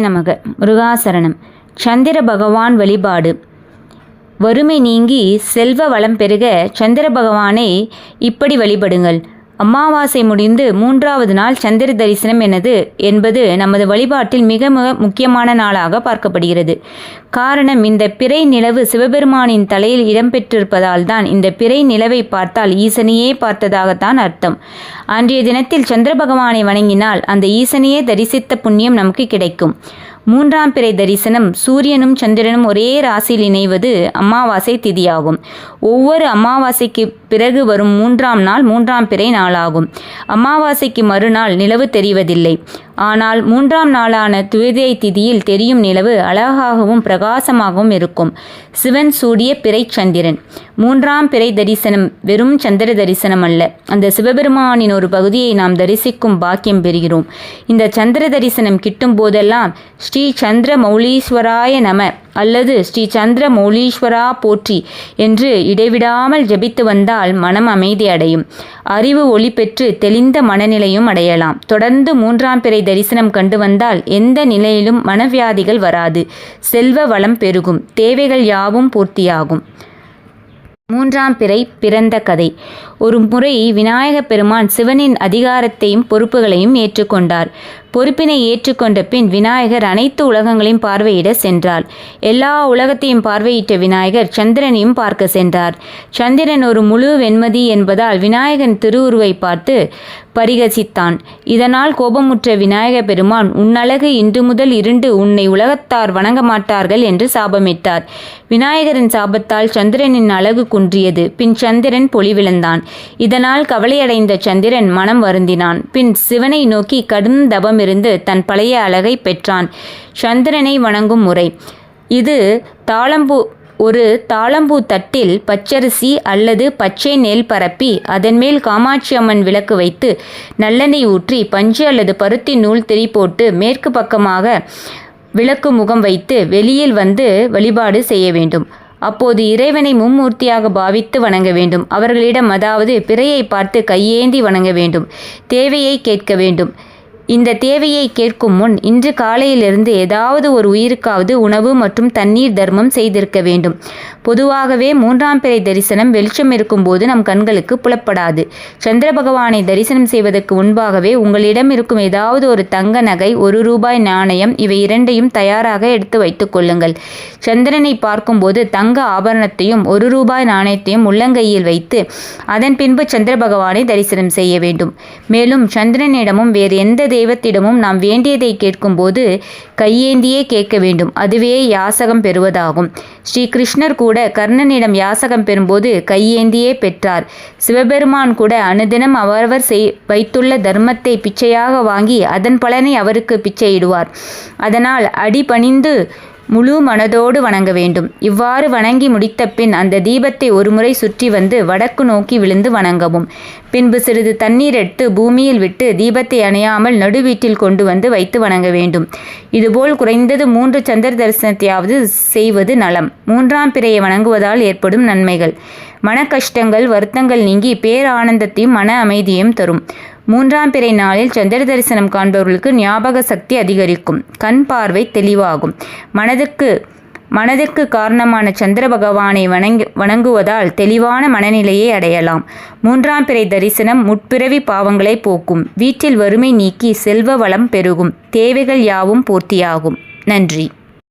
நமக. முருகாசரணம். சந்திர பகவான் வழிபாடு. வறுமை நீங்கி செல்வ வளம் பெருக சந்திர பகவானை இப்படி வழிபடுங்கள். அமாவாசை முடிந்து மூன்றாவது நாள் சந்திர தரிசனம் எனது என்பது நமது வழிபாட்டில் மிக மிக முக்கியமான நாளாக பார்க்கப்படுகிறது. காரணம் இந்த பிறை நிலவு சிவபெருமானின் தலையில் இடம்பெற்றிருப்பதால் தான் இந்த பிறை நிலவை பார்த்தால் ஈசனையே பார்த்ததாகத்தான் அர்த்தம். அன்றைய தினத்தில் சந்திர பகவானை வணங்கினால் அந்த ஈசனையே தரிசித்த புண்ணியம் நமக்கு கிடைக்கும். மூன்றாம் பிறை தரிசனம் சூரியனும் சந்திரனும் ஒரே ராசியில் இணைவது அமாவாசை திதியாகும். ஒவ்வொரு அமாவாசைக்கு பிறகு வரும் மூன்றாம் நாள் மூன்றாம் பிறை நாளாகும். அமாவாசைக்கு மறுநாள் நிலவு தெரிவதில்லை. ஆனால் மூன்றாம் நாளான துவிதை திதியில் தெரியும் நிலவு அழகாகவும் பிரகாசமாகவும் இருக்கும். சிவன் சூடிய பிறை சந்திரன். மூன்றாம் பிறை தரிசனம் வெறும் சந்திர தரிசனம் அல்ல. அந்த சிவபெருமானின் ஒரு பகுதியை நாம் தரிசிக்கும் பாக்கியம் பெறுகிறோம். இந்த சந்திர தரிசனம் கிட்டும் போதெல்லாம் ஸ்ரீ சந்திர மௌலீஸ்வராய நம அல்லது ஸ்ரீ சந்திர மௌலீஸ்வரா போற்றி என்று இடைவிடாமல் ஜபித்து வந்தால் மனம் அமைதி அடையும். அறிவு ஒளி பெற்று தெளிந்த மனநிலையும் அடையலாம். தொடர்ந்து மூன்றாம் பிறை தரிசனம் கண்டு வந்தால் எந்த நிலையிலும் மனவியாதிகள் வராது. செல்வ வளம் பெருகும். தேவைகள் யாவும் பூர்த்தியாகும். மூன்றாம் பிறை பிறந்த கதை. ஒரு முறை விநாயக பெருமான் சிவனின் அதிகாரத்தையும் பொறுப்புகளையும் ஏற்றுக்கொண்டார். பொறுப்பினை ஏற்றுக்கொண்ட பின் விநாயகர் அனைத்து உலகங்களையும் பார்வையிட சென்றார். எல்லா உலகத்தையும் பார்வையிட்ட விநாயகர் சந்திரனையும் பார்க்க சென்றார். சந்திரன் ஒரு முழு வெண்மதி என்பதால் விநாயகன் திருவுருவை பார்த்து பரிகசித்தான். இதனால் கோபமுற்ற விநாயக பெருமான் உன்னழகு இன்று முதல் இருண்டு உன்னை உலகத்தார் வணங்க மாட்டார்கள் என்று சாபமிட்டார். விநாயகரின் சாபத்தால் சந்திரனின் அழகு குன்றியது. பின் சந்திரன் பொலிவிழந்தான். இதனால் கவலையடைந்த சந்திரன் மனம் வருந்தினான். பின் சிவனை நோக்கி கடும் தபமிருந்து தன் பழைய அழகை பெற்றான். சந்திரனை வணங்கும் முறை. இது தாளம்பூ ஒரு தாளம்பூ தட்டில் பச்சரிசி அல்லது பச்சை நெல் பரப்பி அதன் மேல் காமாட்சி அம்மன் விளக்கு வைத்து நல்லெண்ணெய் ஊற்றி பஞ்சு அல்லது பருத்தி நூல் திரி போட்டு மேற்கு பக்கமாக விளக்கு முகம் வைத்து வெளியில் வந்து வழிபாடு செய்ய வேண்டும். அப்போது இறைவனை மும்மூர்த்தியாக பாவித்து வணங்க வேண்டும். அவர்களிடம் அதாவது பிறையை பார்த்து கையேந்தி வணங்க வேண்டும். தேவையை கேட்க வேண்டும். இந்த தேவையை கேட்கும் முன் இன்று காலையிலிருந்து ஏதாவது ஒரு உயிருக்காவது உணவு மற்றும் தண்ணீர் தர்மம் செய்திருக்க வேண்டும். பொதுவாகவே மூன்றாம் பிறை தரிசனம் வெளிச்சம் இருக்கும்போது நம் கண்களுக்கு புலப்படாது. சந்திர பகவானை தரிசனம் செய்வதற்கு முன்பாகவே உங்களிடம் இருக்கும் ஏதாவது ஒரு தங்க நகை ஒரு ரூபாய் நாணயம் இவை இரண்டையும் தயாராக எடுத்து வைத்துக் கொள்ளுங்கள். சந்திரனை பார்க்கும்போது தங்க ஆபரணத்தையும் ஒரு ரூபாய் நாணயத்தையும் உள்ளங்கையில் வைத்து அதன் பின்பு சந்திர பகவானை தரிசனம் செய்ய வேண்டும். மேலும் சந்திரனிடமும் வேறு எந்த தெய்வத்திடமும் நாம் வேண்டியதை கேட்கும்போது கையேந்தியே கேட்க வேண்டும். அதுவே யாசகம் பெறுவதாகும். ஸ்ரீ கிருஷ்ணர் கூட கர்ணனிடம் யாசகம் பெறும்போது கையேந்தியே பெற்றார். சிவபெருமான் கூட அனுதினம் அவரவர் செய் வைத்துள்ள தர்மத்தை பிச்சையாக வாங்கி அதன் பலனை அவருக்கு பிச்சையிடுவார். அதனால் அடிபணிந்து முழு மனதோடு வணங்க வேண்டும். இவ்வாறு வணங்கி முடித்த பின் அந்த தீபத்தை ஒருமுறை சுற்றி வந்து வடக்கு நோக்கி விழுந்து வணங்கவும். பின்பு சிறிது தண்ணீர் எடுத்து பூமியில் விட்டு தீபத்தை அணையாமல் நடுவீட்டில் கொண்டு வந்து வைத்து வணங்க வேண்டும். இதுபோல் குறைந்தது மூன்று சந்திர தரிசனத்தையாவது செய்வது நலம். மூன்றாம் பிறையை வணங்குவதால் ஏற்படும் நன்மைகள். மன கஷ்டங்கள் வருத்தங்கள் நீங்கி பேரானந்தத்தையும் மன அமைதியையும் தரும். மூன்றாம் பிறை நாளில் சந்திர தரிசனம் காண்பவர்களுக்கு ஞாபக சக்தி அதிகரிக்கும். கண் பார்வை தெளிவாகும். மனதுக்கு மனதுக்கு காரணமான சந்திர பகவானை வணங்கி வணங்குவதால் தெளிவான மனநிலையை அடையலாம். மூன்றாம் பிறை தரிசனம் முற்பிறவி பாவங்களை போக்கும். வீட்டில் வறுமை நீக்கி செல்வ வளம் பெருகும். தேவைகள் யாவும் பூர்த்தியாகும். நன்றி.